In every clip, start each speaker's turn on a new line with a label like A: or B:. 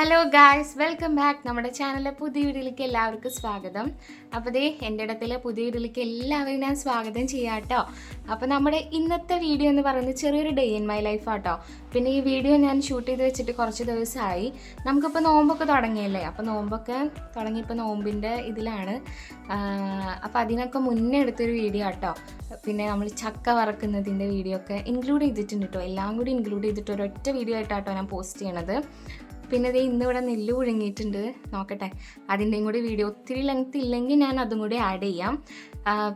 A: Hello guys welcome back നമ്മുടെ ചാനലിലെ പുതിയ വീഡിയോയിലേക്ക് എല്ലാവർക്കും സ്വാഗതം. അപ്പോൾ ദേ എന്റെ ഇടത്തിലെ പുതിയ വീഡിയോയിലേക്ക് എല്ലാവരും ഞാൻ സ്വാഗതം ചെയ്യാം കേട്ടോ. അപ്പോൾ നമ്മുടെ ഇന്നത്തെ വീഡിയോ എന്ന് പറയുന്നത് ചെറിയൊരു ഡേ ഇൻ മൈ ലൈഫ് ആട്ടോ. പിന്നെ ഈ വീഡിയോ ഞാൻ ഷൂട്ട് ചെയ്ത് വെച്ചിട്ട് കുറച്ച് ദിവസമായി. നമുക്കിപ്പോൾ നോമ്പൊക്കെ തുടങ്ങിയല്ലേ? അപ്പോൾ നോമ്പൊക്കെ തുടങ്ങിയപ്പോൾ നോമ്പിന്റെ ഇതിലാണ്. അപ്പോൾ അതിനൊക്കെ മുന്നേ എടുത്തൊരു വീഡിയോ ആട്ടോ. പിന്നെ നമ്മൾ ചക്ക വറക്കുന്നതിന്റെ വീഡിയോ ഒക്കെ ഇൻക്ലൂഡ് ചെയ്തിട്ടുണ്ട് കേട്ടോ. എല്ലാം കൂടി ഇൻക്ലൂഡ് ചെയ്തിട്ട് ഒരൊറ്റ വീഡിയോ ആയിട്ടാട്ടോ ഞാൻ പോസ്റ്റ് ചെയ്യണത്. പിന്നെ ദേ ഇന്നിവിടെ നെല്ല് പുഴുങ്ങിയിട്ടുണ്ട്. നോക്കട്ടെ. അതിന്റെയും കൂടി വീഡിയോ ഒത്തിരി ലെങ്ത് ഇല്ലെങ്കിൽ ഞാൻ അതും കൂടി ആഡ് ചെയ്യാം.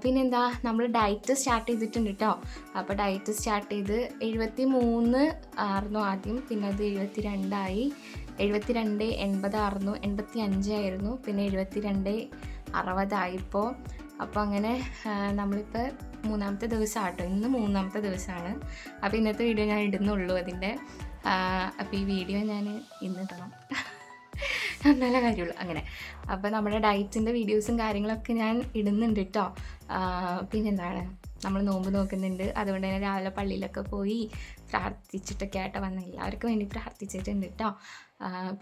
A: പിന്നെന്താ? നമ്മൾ ഡയറ്റ് സ്റ്റാർട്ട് ചെയ്തിട്ടുണ്ട് കേട്ടോ അപ്പോൾ ഡയറ്റ് സ്റ്റാർട്ട് ചെയ്ത് എഴുപത്തി മൂന്ന് ആയിരുന്നു ആദ്യം. പിന്നെ അത് എഴുപത്തി രണ്ടായി എഴുപത്തി രണ്ട് എൺപതായിരുന്നു എൺപത്തി അഞ്ചായിരുന്നു പിന്നെ എഴുപത്തി രണ്ട് അറുപതായിപ്പോൾ അപ്പോൾ അങ്ങനെ നമ്മളിപ്പോൾ മൂന്നാമത്തെ ദിവസമാട്ടോ ഇന്ന് മൂന്നാമത്തെ ദിവസമാണ് അപ്പോൾ ഇന്നത്തെ വീഡിയോ ഞാൻ ഇടുന്നുള്ളൂ അതിന്റെ. അപ്പോൾ ഈ വീഡിയോ ഞാൻ ഇന്ന് ഇടണം നല്ല കാര്യമുള്ളൂ. അങ്ങനെ. അപ്പോൾ നമ്മുടെ ഡയറ്റിന്റെ വീഡിയോസും കാര്യങ്ങളൊക്കെ ഞാൻ ഇടുന്നുണ്ട് കേട്ടോ പിന്നെന്താണ്? നമ്മൾ നോമ്പ് നോക്കുന്നുണ്ട്. അതുകൊണ്ട് തന്നെ രാവിലെ പള്ളിയിലൊക്കെ പോയി പ്രാർത്ഥിച്ചിട്ടൊക്കെ ആയിട്ട് വന്ന. എല്ലാവർക്കും വേണ്ടി പ്രാർത്ഥിച്ചിട്ടുണ്ട് കേട്ടോ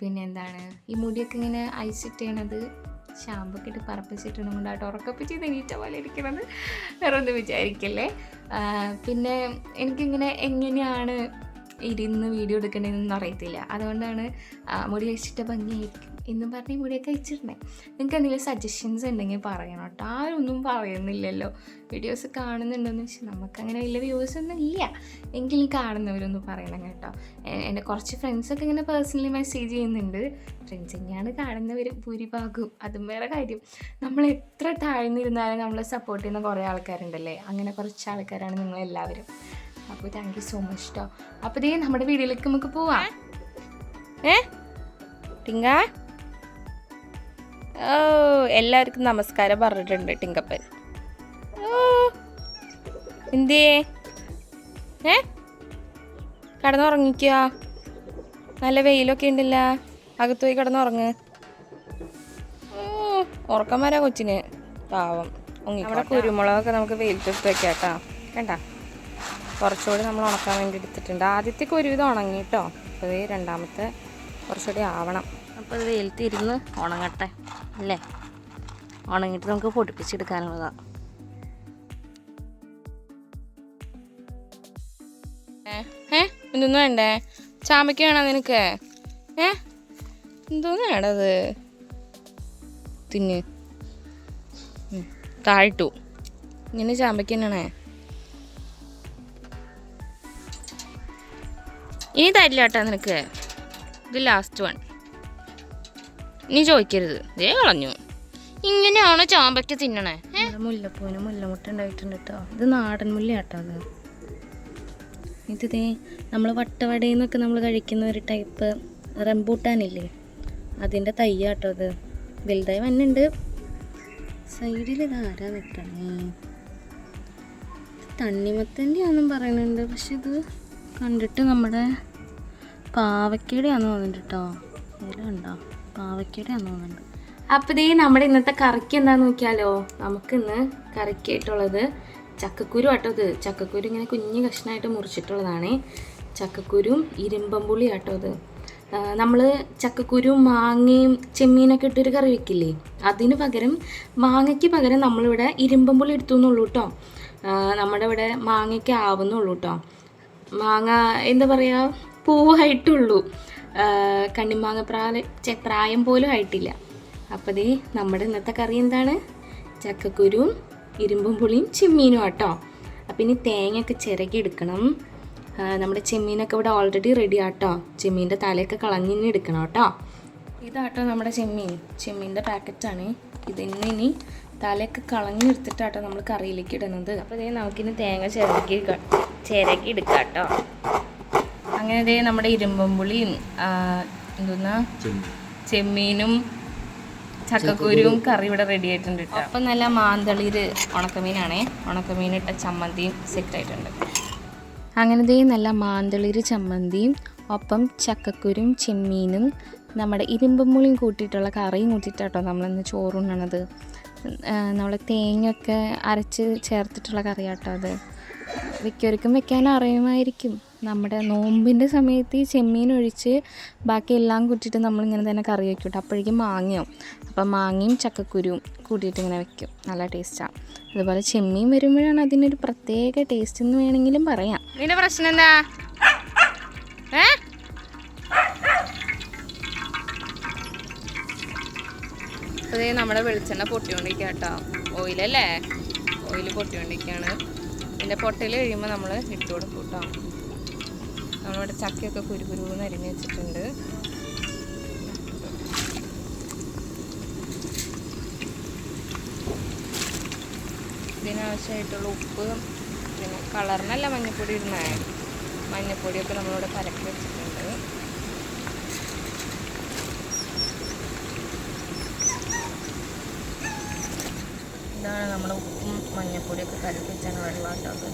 A: പിന്നെ എന്താണ് ഈ മുടിയൊക്കെ ഇങ്ങനെ അയച്ചിട്ട് ചെയ്യണത് ഷാമ്പൊക്കെ ഇട്ട് പറപ്പിച്ചിട്ടുണ്ട് കൊണ്ടായിട്ട് ഉറക്കപ്പിച്ച് എണീറ്റ പോലെ ഇരിക്കണത്. വേറെ ഒന്നും വിചാരിക്കല്ലേ പിന്നെ എനിക്കിങ്ങനെ എങ്ങനെയാണ് ഇരുന്ന് വീഡിയോ എടുക്കേണ്ടതെന്നൊന്നും അറിയത്തില്ല. അതുകൊണ്ടാണ് മുടി കഴിച്ചിട്ട് ഭംഗിയായിരിക്കും. എന്നും പറഞ്ഞ് മുടിയൊക്കെ അയച്ചിട്ടുണ്ടേ നിങ്ങൾക്ക് എന്തെങ്കിലും സജഷൻസ് ഉണ്ടെങ്കിൽ പറയണം കേട്ടോ. ആരൊന്നും പറയുന്നില്ലല്ലോ. വീഡിയോസ് കാണുന്നുണ്ടെന്ന് വെച്ചാൽ നമുക്കങ്ങനെ വലിയ വ്യൂസ് ഒന്നും ഇല്ല. എങ്കിലും കാണുന്നവരൊന്ന് പറയണം കേട്ടോ. എന്റെ കുറച്ച് ഫ്രണ്ട്സൊക്കെ ഇങ്ങനെ പേഴ്സണലി മെസ്സേജ് ചെയ്യുന്നുണ്ട്. ഫ്രണ്ട്സ് തന്നെയാണ് കാണുന്നവർ ഭൂരിഭാഗവും. അതും വേറെ കാര്യം. നമ്മൾ എത്ര താഴ്ന്നിരുന്നാലും നമ്മളെ സപ്പോർട്ട് ചെയ്യുന്ന കുറേ ആൾക്കാരുണ്ടല്ലേ? അങ്ങനെ കുറച്ച് ആൾക്കാരാണ് നിങ്ങളെല്ലാവരും. അപ്പോൾ താങ്ക് യു സോ മച്ച് കേട്ടോ അപ്പോൾ ഇതേ നമ്മുടെ വീഡിയോയിലേക്ക് നമുക്ക് പോവാം. ഏ? ടിങ്ക? ഓ എല്ലാവർക്കും നമസ്കാരം പറഞ്ഞിട്ടുണ്ട് ടിങ്കപ്പൻ. ഓ എന്തേ ഏ? കിടന്നുറങ്ങിക്കുക നല്ല വെയിലൊക്കെ ഉണ്ടല്ല? അകത്ത് പോയി കിടന്നുറങ്ങ്. ഓ, ഉറക്കം വരാ കൊച്ചിന്. പാവം. നമ്മുടെ കുരുമുളകൊക്കെ നമുക്ക് വെയിലത്തിട്ട് വെക്കാം കേട്ടോ കണ്ട? കുറച്ചുകൂടി നമ്മൾ ഉണക്കാൻ വേണ്ടി എടുത്തിട്ടുണ്ട്. ആദ്യത്തേക്ക് ഒരുവിധം ഉണങ്ങി കേട്ടോ. അപ്പോൾ ഇത് രണ്ടാമത്തെ കുറച്ചുകൂടി ആവണം. അപ്പോൾ ഇത് വെയിലത്തിരുന്ന് ഉണങ്ങട്ടെ അല്ലേ? ഉണങ്ങിയിട്ട് നമുക്ക് പൊടിപ്പിച്ചെടുക്കാനുള്ളതാണ് ഏ? എന്തൊന്നും വേണ്ടേ? ചാമ്പയ്ക്ക് വേണോ നിനക്ക്? ഏ? എന്തോന്ന് വേണ്ടത് തിന്ന്. താഴ്ത്തു ഇങ്ങനെ ചാമ്പയ്ക്ക് തന്നെയാണേ. ഇനി തരില്ല കേട്ടോ നിനക്ക്. ഇത് ലാസ്റ്റ് വൺ നീ ചോദിക്കരുത്. ഇതേ കളഞ്ഞു. ഇങ്ങനെയാണോ ചാമ്പയ്ക്ക് തിന്നണേ? മുല്ലപ്പൂവിന് മുല്ലമുട്ട ഉണ്ടായിട്ടുണ്ട് കേട്ടോ ഇത് നാടൻ മുല്ല കേട്ടോ അത്. ഇത് നമ്മൾ വട്ടവടയിൽ നിന്നൊക്കെ നമ്മൾ കഴിക്കുന്ന ഒരു ടൈപ്പ് റംബൂട്ടാനില്ലേ? അതിന്റെ തയ്യാട്ടോ അത്. വലുതായി വന്നുണ്ട്. സൈഡിൽ ഇത് ആരാ നിൽക്കണേ തണ്ണിമത്തന്റെയാണെന്നും പറയുന്നുണ്ട് പക്ഷെ ഇത് കണ്ടിട്ട് നമ്മുടെ പാവയ്ക്കയുടെ ആണെന്ന് തോന്നുന്നുണ്ട് കേട്ടോ. ഇല ഉണ്ടോ പാവയ്ക്കയുടെ തോന്നുന്നുണ്ട്. അപ്പോൾ ഇതേ നമ്മുടെ ഇന്നത്തെ കറിക്ക് എന്താന്ന് നോക്കിയാലോ? നമുക്കിന്ന് കറിക്കായിട്ടുള്ളത് ചക്കക്കുരു ആട്ടോ ഇത്. ചക്കക്കുരു ഇങ്ങനെ കുഞ്ഞു കഷ്ണമായിട്ട് മുറിച്ചിട്ടുള്ളതാണ്. ചക്കക്കുരും ഇരുമ്പമ്പുളി ആട്ടോ ഇത്. നമ്മൾ ചക്കക്കുരും മാങ്ങയും ചെമ്മീനൊക്കെ ഇട്ടൊരു കറി വെക്കില്ലേ? അതിന് പകരം മാങ്ങയ്ക്ക് പകരം നമ്മളിവിടെ ഇരുമ്പമ്പുളി എടുത്തു എന്നുള്ളൂ കേട്ടോ. നമ്മുടെ ഇവിടെ മാങ്ങയ്ക്ക് ആവുന്നുള്ളൂ കേട്ടോ. മാങ്ങ എന്താ പറയുക പൂവായിട്ടുള്ളൂ കണ്ണിമാങ്ങ പ്രായ പ്രായം പോലും ആയിട്ടില്ല. അപ്പോൾ ദേ നമ്മുടെ ഇന്നത്തെ കറി എന്താണ്? ചക്കക്കുരുവും ഇരുമ്പും പുളിയും ചെമ്മീനും ആട്ടോ. അപ്പം ഇനി തേങ്ങയൊക്കെ ചിരകി എടുക്കണം. നമ്മുടെ ചെമ്മീനൊക്കെ ഇവിടെ ഓൾറെഡി റെഡി ആട്ടോ. ചെമ്മീന്റെ തലയൊക്കെ കളഞ്ഞിനി എടുക്കണം കേട്ടോ. ഇതാട്ടോ നമ്മുടെ ചെമ്മീൻ. ചെമ്മീന്റെ പാക്കറ്റാണ് ഇതിന് ഇനി തലയൊക്കെ കളഞ്ഞെടുത്തിട്ടാട്ടോ നമ്മൾ കറിയിലേക്ക് ഇടുന്നത്. അപ്പോൾ ഇതേ നമുക്കിനി തേങ്ങ ചിരക്കി ചിരക്കി ചിരകി എടുക്കാം കേട്ടോ അങ്ങനെ ഇതേ നമ്മുടെ ഇരുമ്പമ്പുളിയും എന്തോന്നാ? ചെമ്മീനും ചക്കക്കുരുവും കറി ഇവിടെ റെഡി ആയിട്ടുണ്ട് കേട്ടോ. അപ്പം നല്ല മാന്തളിര് ഉണക്കമീനാണേ. ഉണക്കമീൻ ഇട്ട ചമ്മന്തിയും സെറ്റ് ആയിട്ടുണ്ട്. അങ്ങനെ ദേ നല്ല മാന്തളിര് ചമ്മന്തിയും ഒപ്പം ചക്കക്കുരും ചെമ്മീനും നമ്മുടെ ഇരുമ്പുമുളിയും കൂട്ടിയിട്ടുള്ള കറിയും കൂട്ടിയിട്ടാട്ടോ നമ്മളിന്ന് ചോറുണ്ണണത്. നമ്മൾ തേങ്ങയൊക്കെ അരച്ച് ചേർത്തിട്ടുള്ള കറിയാട്ടോ അത്. മിക്കവർക്കും വെക്കാൻ അറിയുമായിരിക്കും. നമ്മുടെ നോമ്പിന്റെ സമയത്ത് ഈ ചെമ്മീൻ ഒഴിച്ച് ബാക്കി എല്ലാം കൂട്ടിയിട്ട് നമ്മളിങ്ങനെ തന്നെ കറി വെക്കും കേട്ടോ അപ്പോഴേക്കും മാങ്ങയാവും അപ്പം മാങ്ങയും ചക്കക്കുരുവും കൂട്ടിയിട്ട് ഇങ്ങനെ വെക്കും. നല്ല ടേസ്റ്റാണ് അതുപോലെ ചെമ്മീൻ വരുമ്പോഴാണ് അതിനൊരു പ്രത്യേക ടേസ്റ്റ് എന്ന് വേണമെങ്കിലും പറയാം. നിന്റെ പ്രശ്നം എന്താ? ഏ? അതേ നമ്മുടെ വെളിച്ചെണ്ണ പൊട്ടിക്കൊണ്ടിരിക്കുക കേട്ടോ. ഓയിലല്ലേ? ഓയിൽ പൊട്ടിക്കൊണ്ടിരിക്കുകയാണ് ഇതിന്റെ പൊട്ടയിൽ കഴിയുമ്പോൾ നമ്മൾ ഇട്ട് കൊടുക്കും കേട്ടോ. നമ്മളിവിടെ ചക്കയൊക്കെ കുരുകുരുന്ന് അരിഞ്ഞ് വെച്ചിട്ടുണ്ട്. ഇതിനാവശ്യമായിട്ടുള്ള ഉപ്പ് പിന്നെ കളറിനല്ല മഞ്ഞപ്പൊടി ഇടുന്നേ. മഞ്ഞപ്പൊടിയൊക്കെ നമ്മളിവിടെ പരക്കി വെച്ചിട്ടുണ്ട്. നമ്മുടെ ഉപ്പും മഞ്ഞപ്പൊടിയൊക്കെ കലക്കി വെച്ചാണ് വെള്ളം കേട്ടോ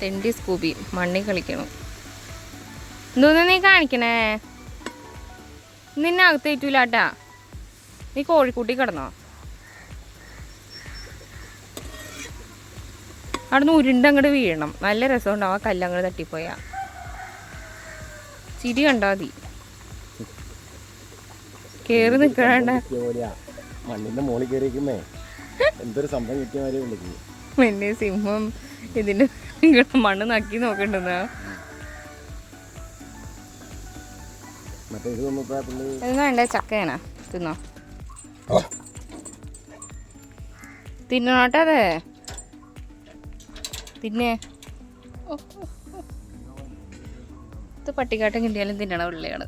A: തെണ്ടി സ്കൂബി മണ്ണി കളിക്കണം. എന്തോന്ന് നീ കാണിക്കണേ? നിന്നെ അകത്ത് ഏറ്റൂലാട്ടാ നീ കോഴിക്കൂട്ടി കിടന്നോ? അവിടുന്ന് ഉരുണ്ട് അങ്ങോട്ട് വീഴണം. നല്ല രസമുണ്ടാവും ആ കല്ലങ്ങോട്ട് തട്ടിപ്പോയാ. ചിരി കണ്ടാ മതി. കേറി നിക്കണ
B: മണ്ണിന്റെ മോളിൽ കയറിയിരിക്കുന്നേ എന്തൊരു സംഭവം കിട്ടിയ മാതിരി വിളിക്കുന്നു
A: പിന്നെ സിംഹം ഇതിന്റെ മണ്ണ് നക്കി നോക്കണ്ടെന്നാ. എന്നാ വേണ്ടേ ചക്കയാണ്. തിന്നോ. തിന്നണോട്ടെ അതെ തിന്നെ. ഇത് പട്ടിക്കാട്ടം കിട്ടിയാലും തിന്നണ ഉള്ളിയാണ്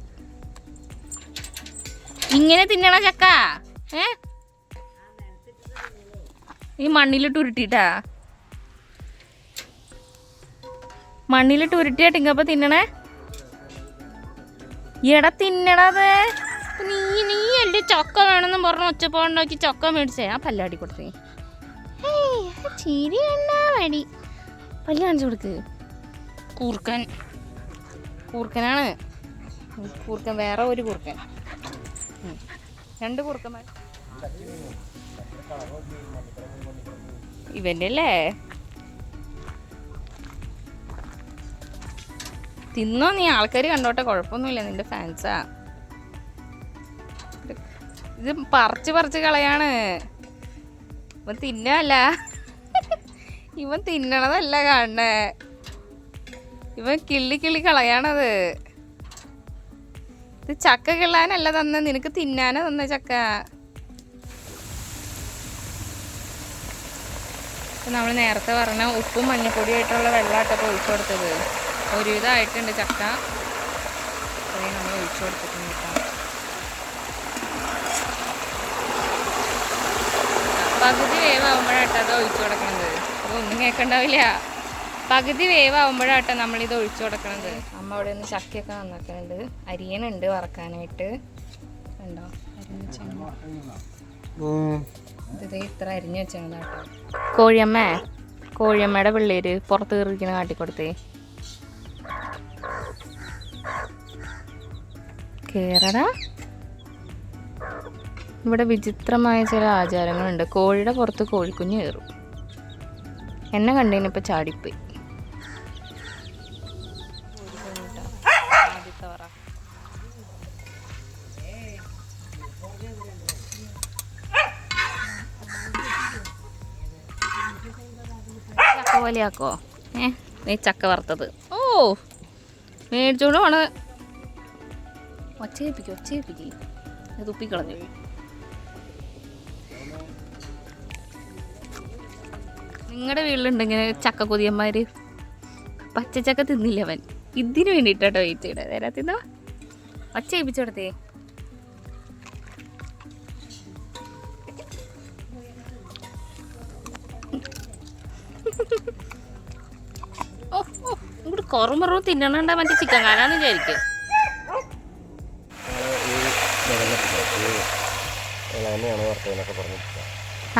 A: ഇങ്ങനെ തിന്നണ ചക്ക ഏ? ഈ മണ്ണിലിട്ട് ഉരുട്ടിട്ടാ? മണ്ണിലിട്ട് ഉരുട്ടിയാ ടിങ്കപ്പ തിന്നണേ? എടാ തിന്നണത് നീ നീ അല്ലേ ചക്ക വേണമെന്ന് പറഞ്ഞ് ഒച്ചപ്പാടുണ്ടാക്കി ചക്ക മേടിച്ചേ? ആ പല്ലാടി കൊടുത്തേ. ഹേയ്, ആ ചിരി പല്ല് കാണിച്ചു കൊടുക്ക്. കൂർക്കൻ. കൂർക്കനാണ്. കൂർക്കൻ വേറെ ഒരു കൂർക്കൻ. രണ്ട് കൂർക്കന്മാർ ഇവന്റെ അല്ലേ തിന്നോ നീ? ആൾക്കാർ കണ്ടോട്ടെ കുഴപ്പമൊന്നുമില്ല നിന്റെ ഫാൻസാ ഇത് പറിച്ച് പറിച്ച് കളയാണ്. ഇവൻ തിന്നല്ല ഇവൻ തിന്നണതല്ല കാണണേ ഇവൻ കിള്ളി കിള്ളി കളയാണത്. ഇത് ചക്ക കിള്ളാനല്ല തന്നെ നിനക്ക് തിന്നാനാ തന്നെ ചക്ക. നമ്മൾ നേരത്തെ പറഞ്ഞ ഉപ്പും മഞ്ഞപ്പൊടിയായിട്ടുള്ള വെള്ളമായിട്ടൊക്കെ ഒഴിച്ചു കൊടുത്തത്. ഒരുവിധമായിട്ടുണ്ട് ചക്ക. അത്രയും നമ്മൾ ഒഴിച്ചു കൊടുത്തിട്ടുണ്ട് കേട്ടോ. പകുതി വേവാകുമ്പോഴാട്ടോ അത് ഒഴിച്ചു കൊടുക്കണത്. അപ്പോൾ ഒന്നും കേൾക്കണ്ടാവില്ല പകുതി വേവാകുമ്പോഴാട്ടോ നമ്മളിത് ഒഴിച്ചു കൊടുക്കണത്. അമ്മ അവിടെ നിന്ന് ചക്കയൊക്കെ നന്നാക്കുന്നുണ്ട് അരിയനുണ്ട് വറക്കാനായിട്ട്. ഉണ്ടോ അരിഞ്ഞ് ഇത്ര അരിഞ്ഞു വെച്ചാൽ കോഴിയമ്മ കോഴിയമ്മയുടെ പിള്ളേര് പുറത്ത് കയറിയിരിക്കുന്ന കാട്ടിക്കൊടുത്തേ. കേറടാ. ഇവിടെ വിചിത്രമായ ചില ആചാരങ്ങളുണ്ട്. കോഴിയുടെ പുറത്ത് കോഴിക്കുഞ്ഞ് കയറും. എന്നെ കണ്ടതിനിപ്പോൾ ചാടിപ്പോയി. പോലെയാക്കോ? ഏ നീ ചക്ക വറുത്തത്. ഓ മേടിച്ചോണ്ട് പോണ ഒച്ചയിപ്പിക്കും ഒച്ചയിപ്പിക്കും തുപ്പിക്കളഞ്ഞു. നിങ്ങളുടെ വീട്ടിലുണ്ട് ഇങ്ങനെ ചക്ക കൊതിയന്മാര്? പച്ചച്ചക്ക തിന്നില്ല അവൻ ഇതിന് വേണ്ടിയിട്ടോ വെയിറ്റ് ചെയ്യണേ. നേരത്തെ തിന്നോ. ഒച്ചയിപ്പിച്ചോടത്തേ കുറവും തിന്നണണ്ട മറ്റേ ചിക്കൻ കാലാന്ന് വിചാരിക്കും.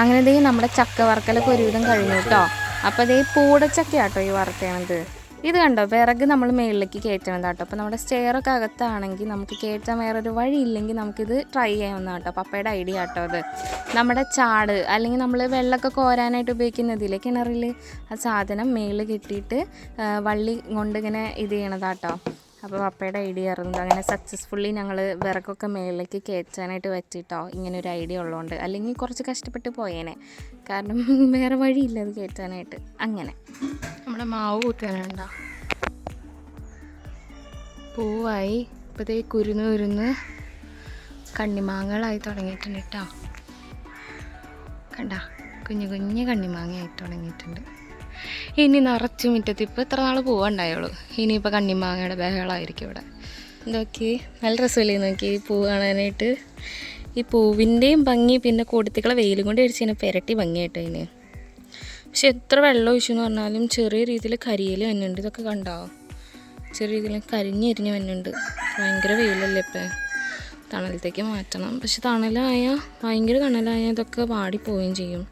A: അങ്ങനെ ദേ നമ്മുടെ ചക്ക വറക്കലൊക്കെ ഒരുവിധം കഴിഞ്ഞു കേട്ടോ. അപ്പോൾ ദേ പൂടച്ചക്ക കേട്ടോ ഈ വറുത്തണത് ഇത് കണ്ടോ? വിറക് നമ്മൾ മുകളിലേക്ക് കയറ്റണം കേട്ടോ അപ്പോൾ നമ്മുടെ സ്റ്റെയറൊക്കെ അകത്താണെങ്കിൽ നമുക്ക് കയറ്റാൻ വേറൊരു വഴി ഇല്ലെങ്കിൽ നമുക്കിത് ട്രൈ ചെയ്യാവുന്ന കേട്ടോ പപ്പയുടെ ഐഡിയ കേട്ടോ അത്. നമ്മുടെ ചാട് അല്ലെങ്കിൽ നമ്മൾ വെള്ളമൊക്കെ കോരാനായിട്ട് ഉപയോഗിക്കുന്നതില്ലേ കിണറിൽ ആ സാധനം മേളിൽ കെട്ടിയിട്ട് വള്ളി കൊണ്ട് ഇങ്ങനെ ഇത് ചെയ്യണതാട്ടോ. അപ്പോൾ പപ്പയുടെ ഐഡിയ ആയിരുന്നു. അങ്ങനെ സക്സസ്ഫുള്ളി ഞങ്ങൾ വിറകൊക്കെ മേളിലേക്ക് കയറ്റാനായിട്ട് പറ്റിയിട്ടോ ഇങ്ങനെ ഒരു ഐഡിയ ഉള്ളതുകൊണ്ട് അല്ലെങ്കിൽ കുറച്ച് കഷ്ടപ്പെട്ട് പോയേനെ. കാരണം വേറെ വഴിയില്ല അത് കയറ്റാനായിട്ട്. അങ്ങനെ. നമ്മുടെ മാവ് കൂട്ടാനുണ്ടോ? പൂവായി. ഇപ്പോഴത്തേ കുരുന്ന് കുരുന്ന് കണ്ണിമാങ്ങളായി തുടങ്ങിയിട്ടുണ്ട് കേട്ടോ. കണ്ട കുഞ്ഞു കുഞ്ഞു കണ്ണിമാങ്ങയായി തുടങ്ങിയിട്ടുണ്ട്. ഇനി നിറച്ചു മുറ്റത്ത് ഇപ്പോൾ എത്ര നാൾ ഇനി ഇനിയിപ്പോൾ കണ്ണിമാങ്ങയുടെ ബഹളമായിരിക്കും ഇവിടെ. നോക്കി നല്ല രസമല്ലേ നോക്കി ഈ പൂ കാണാനായിട്ട്? ഈ പൂവിന്റെയും ഭംഗി പിന്നെ കൊടുത്തിക്കളെ വെയിലും കൊണ്ട് അടിച്ചതിനെ പെരട്ടി ഭംഗിയായിട്ടോ അതിന് പക്ഷെ എത്ര വെള്ളം ഒഴിച്ചു എന്ന് പറഞ്ഞാലും ചെറിയ രീതിയിൽ കരിയിൽ വന്നുണ്ട് ഇതൊക്കെ കണ്ടോ? ചെറിയ രീതിയിൽ കരിഞ്ഞെരിഞ്ഞ് വന്നുണ്ട് ഭയങ്കര വെയിലല്ലേ ഇപ്പം? തണലത്തേക്ക് മാറ്റണം. പക്ഷെ തണലായ ഭയങ്കര തണലായ ഇതൊക്കെ വാടിപ്പോവുകയും ചെയ്യും.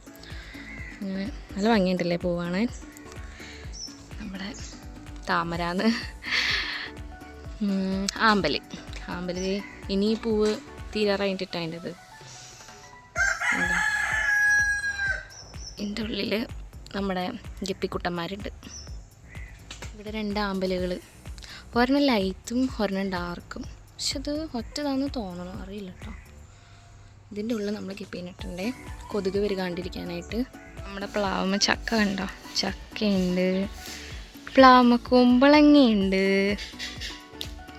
A: അങ്ങനെ നല്ല ഭംഗിയുണ്ടല്ലേ പൂവാണ് നമ്മുടെ താമരാന്ന്. ആമ്പൽ. ആമ്പൽ ഇനി പൂവ് തീരാറായിട്ടിട്ട് അതിന്റെത്. എന്റെ ഉള്ളിൽ നമ്മുടെ ഗപ്പിക്കുട്ടന്മാരുണ്ട്. ഇവിടെ രണ്ട് ആമ്പലുകൾ ഒരെണ്ണം ലൈറ്റും ഒരെണ്ണം ഡാർക്കും പക്ഷെ അത് ഒറ്റതാണെന്ന് തോന്നണം. അറിയില്ല കേട്ടോ ഇതിന്റെ ഉള്ളിൽ നമ്മൾ കിപ്പിന്നിട്ടുണ്ടേ കൊതുക് വരികാണ്ടിരിക്കാനായിട്ട്. നമ്മുടെ പ്ലാവുമ്മ ചക്ക കണ്ടോ? ചക്കയുണ്ട്. പ്ലാവുമ്മ കുമ്പളങ്ങയുണ്ട്.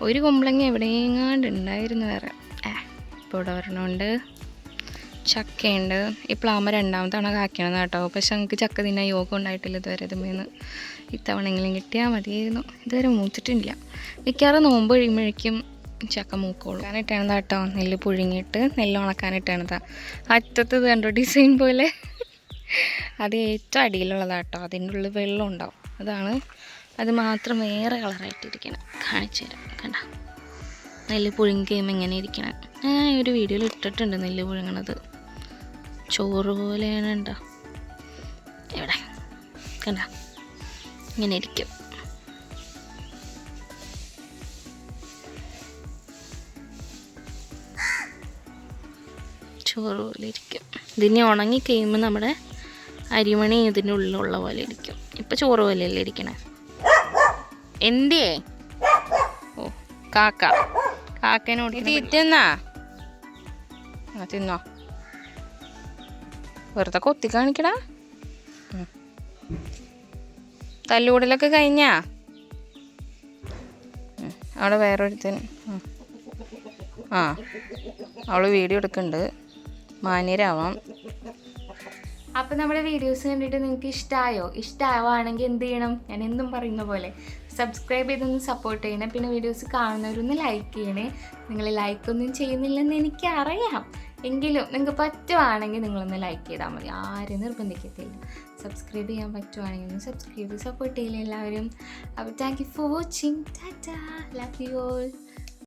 A: ഒരു കുമ്പളങ്ങ എവിടെയെങ്ങാണ്ട് ഉണ്ടായിരുന്നു വേറെ. ഏ ഇപ്പോൾ ഇവിടെ ഒരെണ്ണമുണ്ട്. ചക്കയുണ്ട്. ഈ പ്ലാമ രണ്ടാമത്തവണ കായ്ക്കണത് കേട്ടോ. പക്ഷെ നമുക്ക് ചക്ക തിന്നാൻ യോഗം ഉണ്ടായിട്ടില്ല ഇതുവരെ ഇതുമേന്ന് ഇത്തവണെങ്കിലും കിട്ടിയാൽ മതിയായിരുന്നു. ഇതുവരെ മൂത്തിട്ടില്ല. മിക്കവാറും നോമ്പ് കഴിയുമ്പോഴേക്കും ചക്ക മൂക്കോളൂ ഉണക്കാനിട്ടാണ് കേട്ടോ നെല്ല് പുഴുങ്ങിയിട്ട് നെല്ല് ഉണക്കാനിട്ടാണ് അറ്റത്ത് ഇത് കണ്ടോ ഡിസൈൻ പോലെ? അത് ഏറ്റവും അടിയിലുള്ളതാട്ടോ. അതിന്റെ ഉള്ളിൽ വെള്ളം ഉണ്ടാവും. അതാണ് അത് മാത്രം വേറെ കളറായിട്ടിരിക്കണം. കാണിച്ചു തരാം. കണ്ട? നെല്ല് പുഴുങ്ങി കഴിയുമ്പോൾ എങ്ങനെ ഇരിക്കണം. ഞാൻ ഒരു വീഡിയോയിൽ ഇട്ടിട്ടുണ്ട് നെല്ല് പുഴുങ്ങണത്. ചോറ് പോലെയാണ് ഉണ്ടോ എവിടെ? കണ്ട? ഇങ്ങനെ ഇരിക്കും. ചോറ് പോലെ ഇരിക്കും ഇതിനി ഉണങ്ങി കഴിയുമ്പോൾ നമ്മുടെ അരിമണി ഇതിന്റെ ഉള്ളിലുള്ള പോലെ ഇരിക്കും. ഇപ്പം ചോറ് പോലെയല്ലേ ഇരിക്കണേ? എന്തേ ഓ കാക്ക. കാക്കനോട് തിന്നാ? ആ തിന്നോ. വെറുതെ കൊത്തി കാണിക്കടാ. തല്ലുകൂടലൊക്കെ കഴിഞ്ഞാ. അവിടെ വേറൊരുത്തൻ. ആ അവൾ വീഡിയോ എടുക്കുന്നുണ്ട്. മാന്യരാവാം. അപ്പോൾ നമ്മുടെ വീഡിയോസ് കണ്ടിട്ട് നിങ്ങൾക്ക് ഇഷ്ടമായോ ഇഷ്ടമാവുകയാണെങ്കിൽ എന്ത് ചെയ്യണം? ഞാൻ എന്തും പറയുന്ന പോലെ സബ്സ്ക്രൈബ് ചെയ്തൊന്ന് സപ്പോർട്ട് ചെയ്യണം. പിന്നെ വീഡിയോസ് കാണുന്നവരൊന്ന് ലൈക്ക് ചെയ്യണേ. നിങ്ങൾ ലൈക്കൊന്നും ചെയ്യുന്നില്ലെന്ന് എനിക്കറിയാം. എങ്കിലും നിങ്ങൾക്ക് പറ്റുവാണെങ്കിൽ നിങ്ങളൊന്ന് ലൈക്ക് ചെയ്താൽ മതി. ആരും നിർബന്ധിക്കത്തില്ല. സബ്സ്ക്രൈബ് ചെയ്യാൻ പറ്റുവാണെങ്കിൽ ഒന്ന് സബ്സ്ക്രൈബ് സപ്പോർട്ട് ചെയ്യില്ല എല്ലാവരും. അപ്പോൾ thank you for watching tata love you all